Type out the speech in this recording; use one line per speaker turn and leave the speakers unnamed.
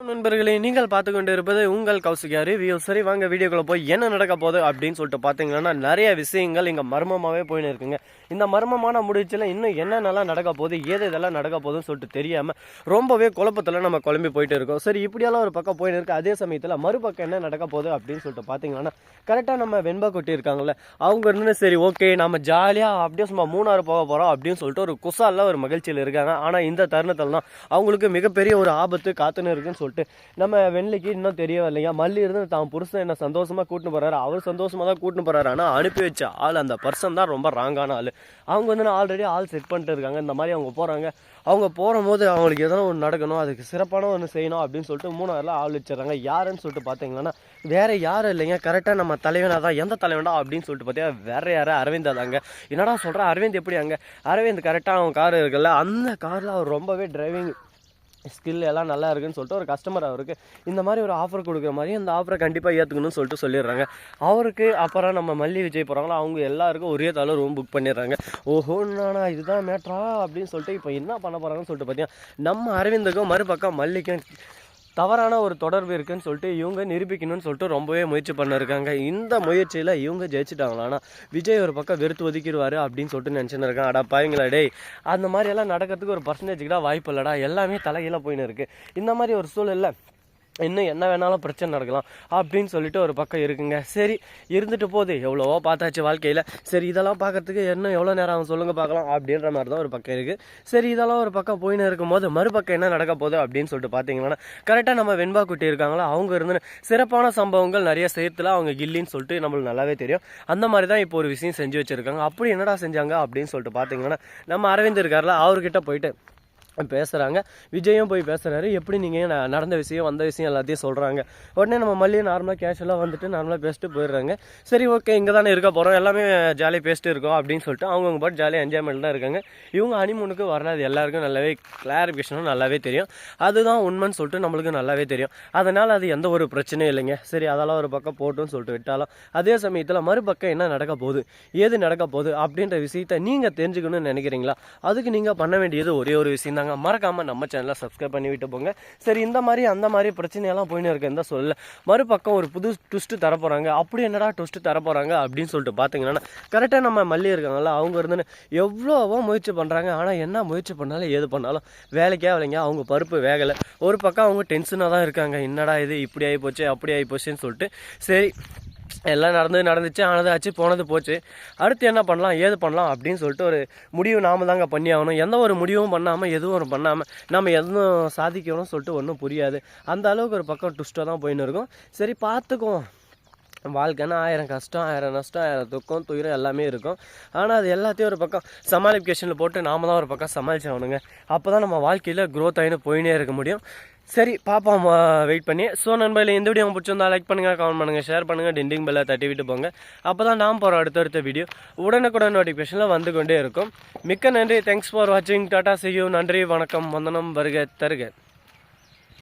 நண்பர்களே நீங்கள் பார்த்து கொண்டு இருப்பது உங்கள் கௌசிகா ரிவ்யூ சரி வாங்க வீடியோக்குள்ள போய் என்ன நடக்க போகுது அப்படின்னு சொல்லிட்டு பார்த்தீங்கன்னா நிறைய விஷயங்கள் இங்கே மர்மமாகவே போயின்னு இருக்குங்க. இந்த மர்மமான முடிச்சில் இன்னும் என்னென்னலாம் நடக்க போகுது ஏது இதெல்லாம் நடக்க போகுதுன்னு சொல்லிட்டு தெரியாமல் ரொம்பவே குழப்பத்தில் நம்ம குழம்பி போயிட்டு இருக்கோம். சரி இப்படியெல்லாம் ஒரு பக்கம் போயின்னு இருக்கு. அதே சமயத்தில் மறுபக்கம் என்ன நடக்க போகுது அப்படின்னு சொல்லிட்டு பார்த்தீங்கன்னா கரெக்டாக நம்ம வெண்பா கொட்டி இருக்காங்கல்ல அவங்க இருந்து சரி ஓகே நம்ம ஜாலியாக அப்படியே சும்மா மூணாறு போக போகிறோம் அப்படின்னு சொல்லிட்டு ஒரு குசாலில் ஒரு மகிழ்ச்சியில் இருக்காங்க. ஆனால் இந்த தருணத்தில் தான் அவங்களுக்கு மிகப்பெரிய ஒரு ஆபத்து காத்துன்னு இருக்குன்னு சொல்லிட்டு நம்ம வெண்ணிலைக்கு இன்னும் தெரிய வரலையா மல்லி இருந்து தான் புருஷன் என்ன சந்தோஷமா கூட்டின்னு போறாரு. அவர் சந்தோஷமா தான் கூட்டின்னு போறாரு. ஆனால் அனுப்பி வச்ச ஆள் அந்த பர்சன் தான் ரொம்ப ராங்கான ஆள். அவங்க வந்து ஆல்ரெடி ஆள் செட் பண்ணிட்டு இருக்காங்க. இந்த மாதிரி அவங்க போறாங்க. அவங்க போகும்போது அவங்களுக்கு எதனா ஒன்று நடக்கணும். அதுக்கு சிறப்பான ஒன்று செய்யணும் அப்படின்னு சொல்லிட்டு மூணாறுல ஆள் வச்சிடறாங்க. யாருன்னு சொல்லிட்டு பார்த்தீங்கன்னா வேற யாரும் இல்லைங்க. கரெக்டாக நம்ம தலைவனாக தான். எந்த தலைவனா அப்படின்னு சொல்லிட்டு பார்த்தீங்கன்னா வேற யாரும் அரவிந்தா தாங்க. என்னடா சொல்கிறேன் அரவிந்த் எப்படி அங்கே அரவிந்த் கரெக்டாக அவன் கார் இருக்குல்ல. அந்த காரில் அவர் ரொம்பவே டிரைவிங் ஸ்கில் எல்லாம் நல்லா இருக்குன்னு சொல்லிட்டு ஒரு கஸ்டமர் அவருக்கு இந்த மாதிரி ஒரு ஆஃபர் கொடுக்குற மாதிரி அந்த ஆஃபரை கண்டிப்பாக ஏற்றுக்கணும்னு சொல்லிட்டு சொல்லிடுறாங்க. அவருக்கு அப்புறம் நம்ம மல்லி விஜய் போகிறாங்களோ அவங்க எல்லாருக்கும் ஒரே தலை ரூம் புக் பண்ணிடுறாங்க. ஓஹோ நானா இதுதான் மேட்ரா அப்படின்னு சொல்லிட்டு இப்போ என்ன பண்ண போகிறாங்கன்னு சொல்லிட்டு பார்த்தீங்கன்னா நம்ம அரவிந்துக்கும் மறுபக்கம் மல்லிக்கும் தவறான ஒரு தொடர்பு இருக்குன்னு சொல்லிட்டு இவங்க நிரூபிக்கணும்னு சொல்லிட்டு ரொம்பவே முயற்சி பண்ணிருக்காங்க. இந்த முயற்சியில் இவங்க ஜெயிச்சிட்டாங்களா? ஆனால் விஜய் ஒரு பக்கம் வெறுத்து ஒதுக்கிடுவாரு அப்படின்னு சொல்லிட்டு நினச்சின்னு இருக்கான் அடா பாயங்களா டேய். அந்த மாதிரி எல்லாம் நடக்கிறதுக்கு ஒரு பர்சன்டேஜ் கூட வாய்ப்பு இல்லடா. எல்லாமே தலைகீழ போயின்னு இருக்கு. இந்த மாதிரி ஒரு சூழல்ல இன்னும் என்ன வேணாலும் பிரச்சனை நடக்கலாம் அப்படின்னு சொல்லிட்டு ஒரு பக்கம் இருக்குங்க. சரி இருந்துட்டு போகுது. எவ்வளவோ பார்த்தாச்சு வாழ்க்கையில். சரி இதெல்லாம் பார்க்கறதுக்கு இன்னும் எவ்வளோ நேரம் ஆகும் சொல்லுங்க பார்க்கலாம் அப்படின்ற மாதிரி தான் ஒரு பக்கம் இருக்குது சரி இதெல்லாம் ஒரு பக்கம் போயின்னு இருக்கும்போது மறுபக்கம் என்ன நடக்க போகுது அப்படின்னு சொல்லிட்டு பார்த்தீங்கன்னா கரெக்டாக நம்ம வெண்பா குட்டி இருக்காங்களா? அவங்க இருந்து சிறப்பான சம்பவங்கள் நிறைய சேர்த்துல அவங்க கில்லின்னு சொல்லிட்டு நம்மளுக்கு நல்லாவே தெரியும். அந்த மாதிரி தான் இப்போ ஒரு விஷயம் செஞ்சு வச்சுருக்காங்க. அப்படி என்னடா செஞ்சாங்க அப்படின்னு சொல்லிட்டு பார்த்தீங்கன்னா நம்ம அரவிந்த் இருக்கார்ல அவர்கிட்ட போயிட்டு பேசுகிறாங்க விஜயும் போய் பேசுகிறாரு எப்படி நீங்கள் நடந்த விஷயம் வந்த விஷயம் எல்லாத்தையும் சொல்கிறாங்க உடனே நம்ம மல்லியும் நார்மலாக கேஷுவலாக வந்துட்டு நார்மலாக பேசிட்டு போயிடுறாங்க. சரி ஓகே இங்கே தானே இருக்க போகிறோம் எல்லாமே ஜாலியாக பேசிட்டு இருக்கோம் அப்படின்னு சொல்லிட்டு அவங்கவுங்க பாட்டு ஜாலியாக என்ஜாய்மெண்ட் தான் இருக்காங்க. இவங்க ஹனிமூனுக்கு வராது எல்லாருக்கும் நல்லாவே கிளாரிஃபிகேஷனும் நல்லாவே தெரியும். அதுதான் உண்மைன்னு சொல்லிட்டு நம்மளுக்கு நல்லாவே தெரியும். அதனால் அது எந்த ஒரு பிரச்சனையும் இல்லைங்க. சரி அதெல்லாம் ஒரு பக்கம் போட்டுன்னு சொல்லிட்டு விட்டாலும் அதே சமயத்தில் மறுபக்கம் என்ன நடக்க போகுது? ஏது நடக்க போகுது? அப்படின்ற விஷயத்த நீங்கள் தெரிஞ்சுக்கணும்னு நினைக்கிறீங்களா? அதுக்கு நீங்கள் பண்ண வேண்டியது ஒரே ஒரு விஷயம் தாங்க மறக்காமல் நம்ம சேனலை சப்ஸ்கிரைப் பண்ணி விட்டு போங்க. சரி இந்த மாதிரி அந்த மாதிரி பிரச்சனையெல்லாம் போயின்னு இருக்குன்னு தான் சொல்லலை மறுபக்கம் ஒரு புது ட்விஸ்ட்டு தரப்போகிறாங்க அப்படி என்னடா ட்விஸ்ட்டு தரப்போகிறாங்க அப்படின்னு சொல்லிட்டு பார்த்தீங்கன்னா கரெக்டாக நம்ம மல்லி இருக்காங்கல்ல அவங்க இருந்துன்னு எவ்வளோவோ முயற்சி பண்ணுறாங்க ஆனால் என்ன முயற்சி பண்ணாலும் ஏது பண்ணாலும் வேலைக்கே வேலைங்க அவங்க பருப்பு வேகலை. ஒரு பக்கம் அவங்க டென்ஷனாக தான் இருக்காங்க. என்னடா இது? இப்படி ஆகி போச்சு அப்படி ஆகி போச்சுன்னு சொல்லிட்டு சரி எல்லாம் நடந்து நடந்துச்சு ஆனது ஆச்சு போனது போச்சு. அடுத்து என்ன பண்ணலாம் ஏது பண்ணலாம் அப்படின்னு சொல்லிட்டு ஒரு முடிவு நாம தாங்க பண்ணி ஆகணும். எந்த ஒரு முடிவும் பண்ணாமல் எதுவும் ஒரு பண்ணாமல் நம்ம எதுவும் சாதிக்கணும்னு சொல்லிட்டு ஒன்றும் புரியாது. அந்த அளவுக்கு ஒரு பக்கம் ட்விஸ்ட்டாக தான் போயின்னு இருக்கும். சரி பார்த்துக்குவோம். வாழ்க்கைன்னா ஆயிரம் கஷ்டம் ஆயிரம் நஷ்டம் ஆயிரம் துக்கம் துயரம் எல்லாமே இருக்கும். ஆனால் அது எல்லாத்தையும் ஒரு பக்கம் சமாளிஃபிகேஷனில் போட்டு நாம தான் ஒரு பக்கம் சமாளிச்சாகணுங்க அப்போ தான் நம்ம வாழ்க்கையில் க்ரோத் ஆகின்னு போயினே இருக்க முடியும். சரி பாப்போம் வெயிட் பண்ணி. ஸோ நண்பர்களே இந்த வீடியோ பிடிச்சிருந்தா லைக் பண்ணுங்கள் கமெண்ட் பண்ணுங்கள் ஷேர் பண்ணுங்கள் டெண்டிங் பெல்லை தட்டி விட்டு போங்க. அப்போ தான் நாம் போகிற அடுத்தடுத்த வீடியோ உடனுக்குடன் நோட்டிஃபிகேஷனில் வந்து கொண்டே இருக்கும். மிக்க நன்றி. தேங்க்ஸ் ஃபார் வாட்சிங் டாட்டா செய்யும் நன்றி வணக்கம். வந்தனம் வருக தருக.